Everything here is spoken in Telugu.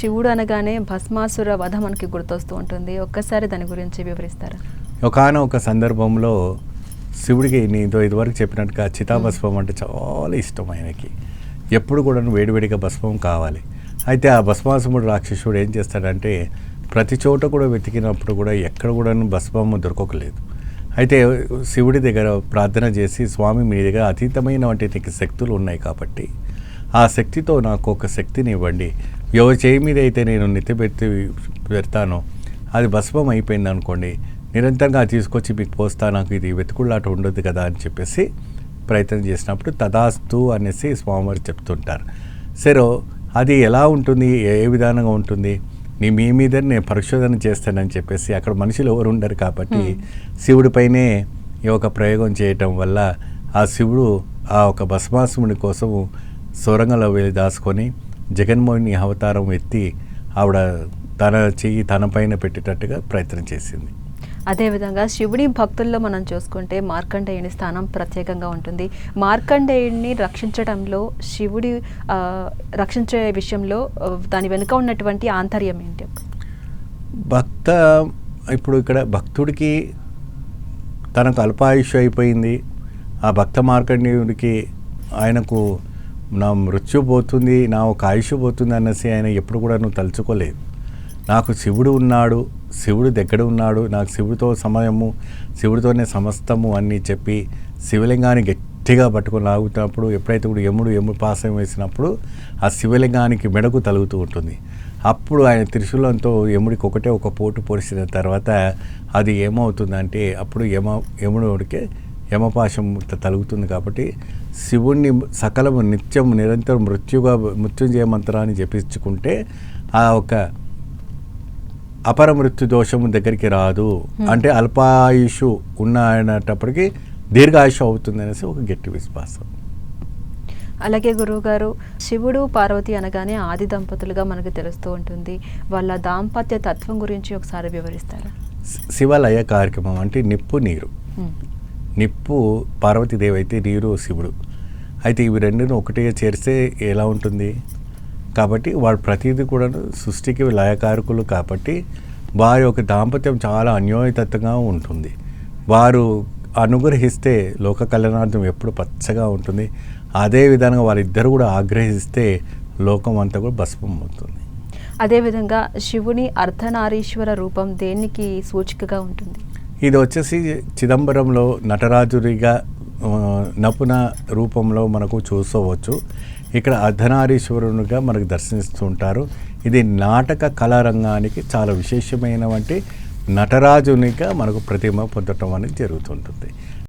శివుడు అనగానే భస్మాసుర వధ మనకి గుర్తొస్తూ ఉంటుంది. ఒక్కసారి దాని గురించి వివరిస్తారా? ఒకనొక సందర్భంలో శివుడికి నీతో ఇదివరకు చెప్పినట్టుగా చితాభస్మం అంటే చాలా ఇష్టం ఆయనకి. ఎప్పుడు కూడా వేడివేడిగా భస్మం కావాలి. అయితే ఆ భస్మాసుముడు రాక్షసుడు ఏం చేస్తాడంటే ప్రతి చోట కూడా వెతికినప్పుడు కూడా ఎక్కడ కూడా భస్మము దొరకలేదు. అయితే శివుడి దగ్గర ప్రార్థన చేసి స్వామి మీ దగ్గర అతీతమైన వంటి నీకు శక్తులు ఉన్నాయి కాబట్టి ఆ శక్తితో నాకు ఒక శక్తిని ఇవ్వండి. ఎవరి చేయి మీద అయితే నేను నెత్తిపెట్టి పెడతానో అది భస్మం అయిపోయింది అనుకోండి నిరంతరంగా తీసుకొచ్చి మీకు పోస్తా నాకు ఇది వెతుకుళ్ళాట ఉండదు కదా అని చెప్పేసి ప్రయత్నం చేసినప్పుడు తదాస్తు అనేసి స్వామివారు చెప్తుంటారు. సరే అది ఎలా ఉంటుంది? ఏ విధానంగా ఉంటుంది? నీ మీ మీద నేను పరిశోధన చేస్తానని చెప్పేసి అక్కడ మనుషులు ఎవరు ఉండరు కాబట్టి శివుడిపైనే ఈ ఒక ప్రయోగం చేయటం వల్ల ఆ శివుడు ఆ ఒక భస్మాసుముడి కోసము సొరంగంలో వెళ్ళి దాచుకొని జగన్మోహిని అవతారం ఎత్తి ఆవిడ తన చెయ్యి తన పైన పెట్టేటట్టుగా ప్రయత్నం చేసింది. అదేవిధంగా శివుడి భక్తుల్లో మనం చూసుకుంటే మార్కండేయుని స్థానం ప్రత్యేకంగా ఉంటుంది. మార్కండేయుడిని రక్షించడంలో శివుడి రక్షించే విషయంలో దాని వెనుక ఉన్నటువంటి ఆంతర్యం ఏంటి? భక్త ఇప్పుడు ఇక్కడ భక్తుడికి తనకు అల్పాయుష్ అయిపోయింది. ఆ భక్త మార్కండేయుడికి ఆయనకు నా మృత్యు పోతుంది నా ఒక ఆయుష్ పోతుంది అనేసి ఆయన ఎప్పుడు కూడా నువ్వు తలుచుకోలేదు. నాకు శివుడు ఉన్నాడు శివుడు దగ్గర ఉన్నాడు నాకు శివుడితో సమయము శివుడితోనే సమస్తము అని చెప్పి శివలింగాన్ని గట్టిగా పట్టుకొని లాగుతున్నప్పుడు ఎప్పుడైతే కూడా యముడు యముడు పాసం వేసినప్పుడు ఆ శివలింగానికి మెడకు తలుగుతూ ఉంటుంది. అప్పుడు ఆయన త్రిశూలంతో యముడికి ఒకటే ఒక పోటు పొడిచిన తర్వాత అది ఏమవుతుందంటే అప్పుడు యమ యముడికి యమపాశం తలుగుతుంది కాబట్టి శివుణ్ణి సకలము నిత్యం నిరంతరం మృత్యుగా మృత్యుంజయ మంత్రాన్ని జపించుకుంటే ఆ ఒక అపర మృత్యు దోషము దగ్గరికి రాదు. అంటే అల్పాయుషు ఉన్న అనేటప్పటికి దీర్ఘాయుషు అవుతుంది అనేసి ఒక గట్టి విశ్వాసం. అలాగే గురువుగారు శివుడు పార్వతి అనగానే ఆది దంపతులుగా మనకు తెలుస్తూ ఉంటుంది. వాళ్ళ దాంపత్య తత్వం గురించి ఒకసారి వివరిస్తారా? శివలయ కార్యక్రమం అంటే నిప్పు నీరు. ఉమ్. నిప్పు పార్వతీదేవి అయితే నీరు శివుడు. అయితే ఇవి రెండును ఒకటిగా చేరిస్తే ఎలా ఉంటుంది? కాబట్టి వాడు ప్రతిదీ కూడా సృష్టికి లయకారకులు కాబట్టి వారి యొక్క దాంపత్యం చాలా అన్యోన్యతత్వంగా ఉంటుంది. వారు అనుగ్రహిస్తే లోక కళ్యాణార్థం ఎప్పుడు పచ్చగా ఉంటుంది. అదే విధంగా వారిద్దరు కూడా ఆగ్రహిస్తే లోకం అంతా కూడా భస్మం అవుతుంది. అదేవిధంగా శివుని అర్ధనారీశ్వర రూపం దేనికి సూచికగా ఉంటుంది? ఇది వచ్చేసి చిదంబరంలో నటరాజుడిగా నపున రూపంలో మనకు చూసుకోవచ్చు ఇక్కడ అర్ధనారీశ్వరునిగా మనకు దర్శనిస్తుంటారు. ఇది నాటక కళారంగానికి చాలా విశేషమైనటువంటి నటరాజునిగా మనకు ప్రతిమ పొందటం అనేది జరుగుతుంటుంది.